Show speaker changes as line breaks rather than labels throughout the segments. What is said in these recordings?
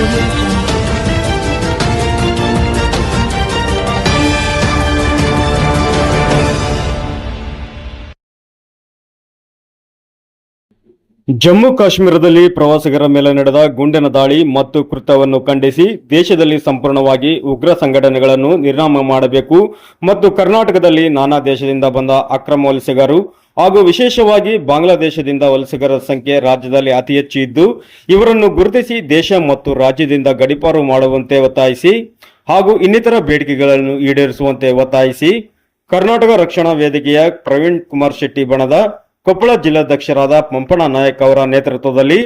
Thank you. Jammu ಕಾಶ್ಮೀರದಲ್ಲಿ ಪ್ರವಾಸಿಗರ ಮೇಲೆ ನಡೆದ ಗುಂಡಿನ ದಾಳಿ ಮತ್ತು ಕೃತ್ಯವನ್ನು ಖಂಡಿಸಿ ದೇಶದಲ್ಲಿ ಸಂಪೂರ್ಣವಾಗಿ ಉಗ್ರ ಸಂಘಟನೆಗಳನ್ನು ನಿರ್ನಾಮ ಮಾಡಬೇಕು ಮತ್ತು ಕರ್ನಾಟಕದಲ್ಲಿ ನಾನಾ ದೇಶದಿಂದ ಬಂದ ಅಕ್ರಮ ವಲಸಿಗರು ಹಾಗೂ ವಿಶೇಷವಾಗಿ ಬಾಂಗ್ಲಾದೇಶದಿಂದ ವಲಸಿಗರ ಸಂಖ್ಯೆ ರಾಜ್ಯದಲ್ಲಿ ಅತಿ ಹೆಚ್ಚು ಇದ್ದು, ಇವರನ್ನು ಗುರುತಿಸಿ ದೇಶ ಮತ್ತು ರಾಜ್ಯದಿಂದ ಗಡಿಪಾರು ಮಾಡುವಂತೆ ಒತ್ತಾಯಿಸಿ ಹಾಗೂ ಇನ್ನಿತರ ಬೇಡಿಕೆಗಳನ್ನು ಈಡೇರಿಸುವಂತೆ ಒತ್ತಾಯಿಸಿ, ಕರ್ನಾಟಕ ರಕ್ಷಣಾ ವೇದಿಕೆಯ ಪ್ರವೀಣ್ ಕುಮಾರ್ ಶೆಟ್ಟಿ ಬಣದ ಕೊಪ್ಪಳ ಜಿಲ್ಲಾಧ್ಯಕ್ಷರಾದ ಪಂಪಣ ನಾಯಕ್ ಅವರ ನೇತೃತ್ವದಲ್ಲಿ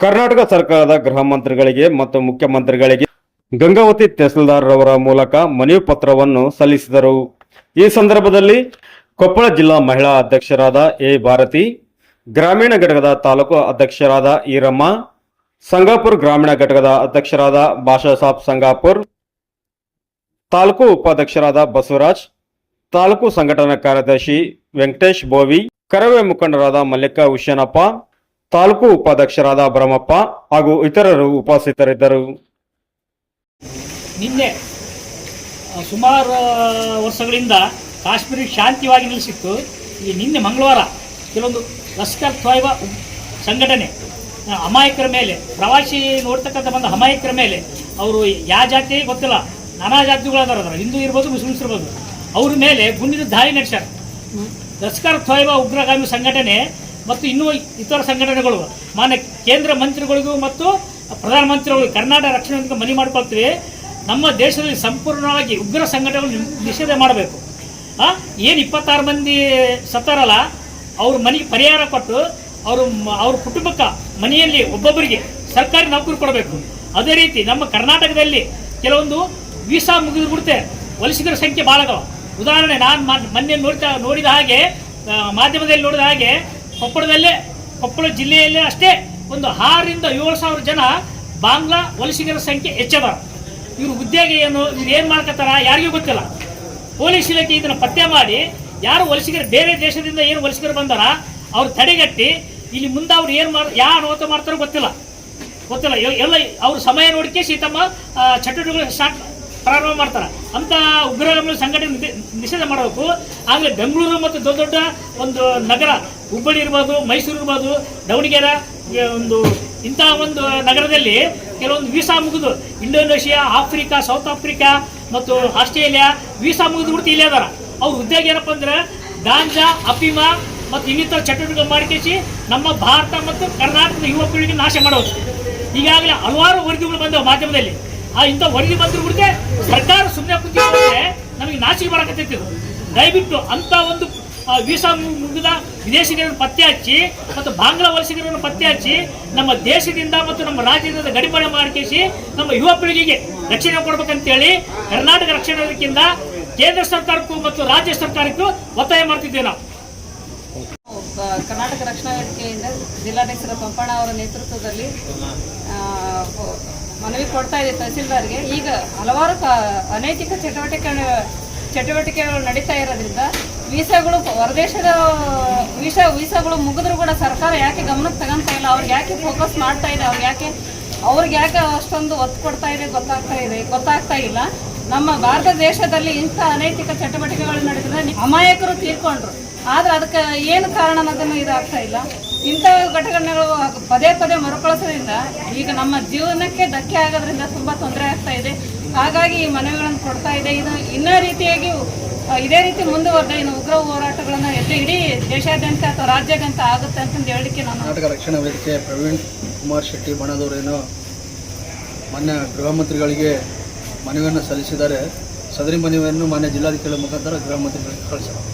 ಕರ್ನಾಟಕ ಸರ್ಕಾರದ ಗೃಹ ಮಂತ್ರಿಗಳಿಗೆ ಮತ್ತು ಮುಖ್ಯಮಂತ್ರಿಗಳಿಗೆ ಗಂಗಾವತಿ ತಹಸೀಲ್ದಾರ್ ರವರ ಮೂಲಕ ಮನವಿ ಪತ್ರವನ್ನು ಸಲ್ಲಿಸಿದರು. ಈ ಸಂದರ್ಭದಲ್ಲಿ ಕೊಪ್ಪಳ ಜಿಲ್ಲಾ ಮಹಿಳಾ ಅಧ್ಯಕ್ಷರಾದ ಎ ಭಾರತಿ, ಗ್ರಾಮೀಣ ಘಟಕದ ತಾಲೂಕು ಅಧ್ಯಕ್ಷರಾದ ಈರಮ್ಮ, ಸಂಗಾಪುರ್ ಗ್ರಾಮೀಣ ಘಟಕದ ಅಧ್ಯಕ್ಷರಾದ ಬಾಷಾ ಸಾಬ್ ಸಂಗಾಪುರ್, ತಾಲೂಕು ಉಪಾಧ್ಯಕ್ಷರಾದ ಬಸವರಾಜ್, ತಾಲೂಕು ಸಂಘಟನಾ ಕಾರ್ಯದರ್ಶಿ ವೆಂಕಟೇಶ್ ಬೋವಿ ಕರವೇ ಮುಖಂಡರಾದ ಮಲ್ಲಿಕ ಹುಶೇನಪ್ಪ ತಾಲೂಕು ಉಪಾಧ್ಯಕ್ಷರಾದ ಭ್ರಮಪ್ಪ ಹಾಗೂ ಇತರರು ಉಪಸ್ಥಿತರಿದ್ದರು.
ನಿನ್ನೆ ಸುಮಾರು ವರ್ಷಗಳಿಂದ ಕಾಶ್ಮೀರ ಶಾಂತಿವಾಗಿ ನಿಲ್ಲಿಸಿತ್ತು. ಈ ನಿನ್ನೆ ಮಂಗಳವಾರ ಕೆಲವೊಂದು ಲಷ್ಕರ್ ತ್ವಾಯ್ಬಾ ಸಂಘಟನೆ ಅಮಾಯಕರ ಮೇಲೆ, ಪ್ರವಾಸಿ ನೋಡ್ತಕ್ಕಂಥ ಬಂದ ಅಮಾಯಕರ ಮೇಲೆ ಅವರು ಯಾವ ಜಾತಿ ಗೊತ್ತಿಲ್ಲ, ನಾನಾ ಜಾತಿಗಳದಾರ ಹಿಂದೂ ಇರ್ಬೋದು, ಮುಸ್ಲಿಮ್ಸ್ ಇರ್ಬೋದು, ಅವ್ರ ಮೇಲೆ ಗುಂಡಿನ ದಾಳಿ ನಡೆಸ್ಯಾರ. ಲಷ್ಕರ್ ತೊಯ್ಬಾ ಉಗ್ರಗಾಮಿ ಸಂಘಟನೆ ಮತ್ತು ಇನ್ನೂ ಇತರ ಸಂಘಟನೆಗಳು, ಮಾನ್ಯ ಕೇಂದ್ರ ಮಂತ್ರಿಗಳಿಗೂ ಮತ್ತು ಪ್ರಧಾನಮಂತ್ರಿಗಳಿಗೂ ಕರ್ನಾಟಕ ರಕ್ಷಣೆಯೊಂದಿಗೆ ಮನಿ ಮನವಿ ಮಾಡ್ಕೊಳ್ತೀವಿ. ನಮ್ಮ ದೇಶದಲ್ಲಿ ಸಂಪೂರ್ಣವಾಗಿ ಉಗ್ರ ಸಂಘಟನೆಗಳು ನಿಷೇಧ ಮಾಡಬೇಕು. ಏನು ಇಪ್ಪತ್ತಾರು ಮಂದಿ ಸತ್ತಾರಲ್ಲ, ಅವ್ರ ಮನೆಗೆ ಪರಿಹಾರ ಕೊಟ್ಟು ಅವರು ಅವ್ರ ಕುಟುಂಬಕ್ಕೆ ಮನೆಯಲ್ಲಿ ಒಬ್ಬೊಬ್ಬರಿಗೆ ಸರ್ಕಾರಿ ನೌಕರಿ ಕೊಡಬೇಕು. ಅದೇ ರೀತಿ ನಮ್ಮ ಕರ್ನಾಟಕದಲ್ಲಿ ಕೆಲವೊಂದು ವೀಸಾ ಮುಗಿದು ಬಿಡುತ್ತೆ. ವಲಸಿಗರ ಸಂಖ್ಯೆ ಭಾಳ ಉದಾಹರಣೆ ನಾನು ಮೊನ್ನೆ ನೋಡ್ತಾ ನೋಡಿದ ಹಾಗೆ ಮಾಧ್ಯಮದಲ್ಲಿ ನೋಡಿದ ಹಾಗೆ ಕೊಪ್ಪಳದಲ್ಲೇ ಕೊಪ್ಪಳ ಜಿಲ್ಲೆಯಲ್ಲೇ ಅಷ್ಟೇ ಒಂದು ಆರರಿಂದ ಏಳು ಸಾವಿರ ಜನ ಬಾಂಗ್ಲಾ ವಲಸಿಗರ ಸಂಖ್ಯೆ ಹೆಚ್ಚದ. ಇವರು ಉದ್ಯೋಗ ಏನು ಇವ್ರು ಏನು ಮಾಡ್ಕತ್ತಾರ ಯಾರಿಗೂ ಗೊತ್ತಿಲ್ಲ. ಪೊಲೀಸ್ ಇಲಾಖೆ ಇದನ್ನು ಪತ್ತೆ ಮಾಡಿ ಯಾರು ವಲಸಿಗರು ಬೇರೆ ದೇಶದಿಂದ ಏನು ವಲಸಿಗರು ಬಂದಾರ ಅವ್ರು ತಡೆಗಟ್ಟಿ ಇಲ್ಲಿ ಮುಂದೆ ಅವ್ರು ಏನು ಮಾಡ ಯಾವ ಅನುಮತ ಮಾಡ್ತಾರೋ ಗೊತ್ತಿಲ್ಲ. ಗೊತ್ತಿಲ್ಲ. ಎಲ್ಲ ಅವ್ರ ಸಮಯ ನೋಡಿಕೆ ತಮ್ಮ ಆ, ಚಟುವಟಿಕೆಗಳು ಸ್ಟಾರ್ಟ್ ಪ್ರಾರಂಭ ಮಾಡ್ತಾರೆ. ಅಂತ ಉಗ್ರಗಾಮಿಗಳ ಸಂಘಟನೆ ನಿಷೇಧ ಮಾಡಬೇಕು. ಆದರೆ ಬೆಂಗಳೂರು ಮತ್ತು ದೊಡ್ಡ ದೊಡ್ಡ ಒಂದು ನಗರ, ಹುಬ್ಬಳ್ಳಿ ಇರ್ಬೋದು, ಮೈಸೂರು ಇರ್ಬೋದು, ದಾವಣಗೆರೆ ಒಂದು ಇಂತಹ ಒಂದು ನಗರದಲ್ಲಿ ಕೆಲವೊಂದು ವೀಸಾ ಮುಗಿದು ಇಂಡೋನೇಷಿಯಾ, ಆಫ್ರಿಕಾ, ಸೌತ್ ಆಫ್ರಿಕಾ ಮತ್ತು ಆಸ್ಟ್ರೇಲಿಯಾ ವೀಸಾ ಮುಗಿದು ಬಿಡ್ತು, ಇಲ್ಲೇ ಅದಾರ. ಅವ್ರ ಉದ್ಯೋಗ ಏನಪ್ಪ ಅಂದ್ರೆ ಗಾಂಜಾ ಅಫಿಮ ಮತ್ತು ಇನ್ನಿತರ ಚಟುವಟಿಕೆ ಮಾಡಿಕೇಸಿ ನಮ್ಮ ಭಾರತ ಮತ್ತು ಕರ್ನಾಟಕದ ಯುವ ಪೀಳಿಗೆ ನಾಶ ಮಾಡೋದು ಈಗಾಗಲೇ ಹಲವಾರು ವರದಿಗಳು ಬಂದವು ಮಾಧ್ಯಮದಲ್ಲಿ. ಆ ಇಂಥ ವರದಿ ಬಂದ್ರು ಬಿಡುತ್ತೆ ಸರ್ಕಾರ ಸುಮ್ಮನೆ ಕುಂತಿದ್ರೆ ನಮಗೆ ನಾಚಿಕೆ ಮಾಡಕತ್ತೈತಿ ದಯವಿಟ್ಟು ಅಂತ ಒಂದು ವೀಸಾ ಮುಗಿದ ವಿದೇಶಿಗರನ್ನು ಪತ್ತೆ ಹಚ್ಚಿ ಮತ್ತು ಬಾಂಗ್ಲಾ ವಲಸಿಗರನ್ನು ಪತ್ತೆ ಹಚ್ಚಿ ನಮ್ಮ ದೇಶದಿಂದ ಮತ್ತು ನಮ್ಮ ರಾಜ್ಯದಿಂದ ಗಡಿಪಡೆ ಮಾಡಿಕೇಸಿ ನಮ್ಮ ಯುವ ಪೀಳಿಗೆಗೆ ರಕ್ಷಣೆ ಕೊಡ್ಬೇಕಂತೇಳಿ ಕರ್ನಾಟಕ ರಕ್ಷಣಾ ವೇದಿಕೆಯಿಂದ ಕೇಂದ್ರ ಸರ್ಕಾರಕ್ಕೂ ಮತ್ತು ರಾಜ್ಯ ಸರ್ಕಾರಕ್ಕೂ ಒತ್ತಾಯ ಮಾಡ್ತಿದ್ದೇವೆ ನಾವು.
ಕರ್ನಾಟಕ ರಕ್ಷಣಾ ವೇದಿಕೆಯಿಂದ ಜಿಲ್ಲಾಧ್ಯಕ್ಷರ ಪಂಪಣ್ಣ ಅವರ ನೇತೃತ್ವದಲ್ಲಿ ಮನವಿ ಕೊಡ್ತಾ ಇದೆ ತಹಸೀಲ್ದಾರ್ಗೆ. ಈಗ ಹಲವಾರು ಅನೈತಿಕ ಚಟುವಟಿಕೆ ಚಟುವಟಿಕೆಗಳು ನಡೀತಾ ಇರೋದ್ರಿಂದ ವೀಸಾಗಳು ಹೊರದೇಶದ ವೀಸಾ, ವೀಸಾಗಳು ಮುಗಿದ್ರು ಕೂಡ ಸರ್ಕಾರ ಯಾಕೆ ಗಮನಕ್ಕೆ ತಗೊಂತಾ ಇಲ್ಲ? ಅವ್ರಿಗೆ ಯಾಕೆ ಫೋಕಸ್ ಮಾಡ್ತಾ ಇದೆ? ಅವ್ರಿಗೆ ಯಾಕೆ ಅವ್ರಿಗೆ ಯಾಕೆ ಅಷ್ಟೊಂದು ಒತ್ತು ಕೊಡ್ತಾ ಇದೆ ಗೊತ್ತಾಗ್ತಾ ಇದೆ, ಗೊತ್ತಾಗ್ತಾ ಇಲ್ಲ. ನಮ್ಮ ಭಾರತ ದೇಶದಲ್ಲಿ ಇಂಥ ಅನೈತಿಕ ಚಟುವಟಿಕೆಗಳು ನಡೆದ್ರೆ ಅಮಾಯಕರು ತೀರ್ಕೊಂಡ್ರು. ಆದ್ರೆ ಅದಕ್ಕೆ ಏನು ಕಾರಣ ಅನ್ನೋದನ್ನು ಇದಾಗ್ತಾ ಇಲ್ಲ. ಇಂಥ ಘಟನೆಗಳು ಪದೇ ಪದೇ ಮರುಕಳಿಸೋದ್ರಿಂದ ಈಗ ನಮ್ಮ ಜೀವನಕ್ಕೆ ಧಕ್ಕೆ ಆಗೋದ್ರಿಂದ ತುಂಬ ತೊಂದರೆ ಆಗ್ತಾ ಇದೆ. ಹಾಗಾಗಿ ಈ ಮನವಿಗಳನ್ನು ಕೊಡ್ತಾ ಇದೆ. ಇದು ಇನ್ನೂ ರೀತಿಯಾಗಿ ಇದೇ ರೀತಿ ಮುಂದುವರೆದ ಇನ್ನು ಉಗ್ರ ಹೋರಾಟಗಳನ್ನು ಎದ್ದು ಇಡೀ ದೇಶಾದ್ಯಂತ ಅಥವಾ ರಾಜ್ಯಾದ್ಯಂತ ಆಗುತ್ತೆ ಅಂತಂದು ಹೇಳಲಿಕ್ಕೆ ನಾನು
ಕರ್ನಾಟಕ ರಕ್ಷಣಾ ವೇದಿಕೆ ಪ್ರವೀಣ್ ಕುಮಾರ್ ಶೆಟ್ಟಿ ಬಣದವರೇನು ಮಾನ್ಯ ಗೃಹ ಮಂತ್ರಿಗಳಿಗೆ ಮನವಿಯನ್ನು ಸಲ್ಲಿಸಿದ್ದಾರೆ. ಸದರಿ ಮನವಿಯನ್ನು ಮಾನ್ಯ ಜಿಲ್ಲಾಧಿಕಾರಿ ಮುಖಾಂತರ ಗೃಹ ಮಂತ್ರಿಗಳಿಗೆ ಕಳಿಸಿದ್ದಾರೆ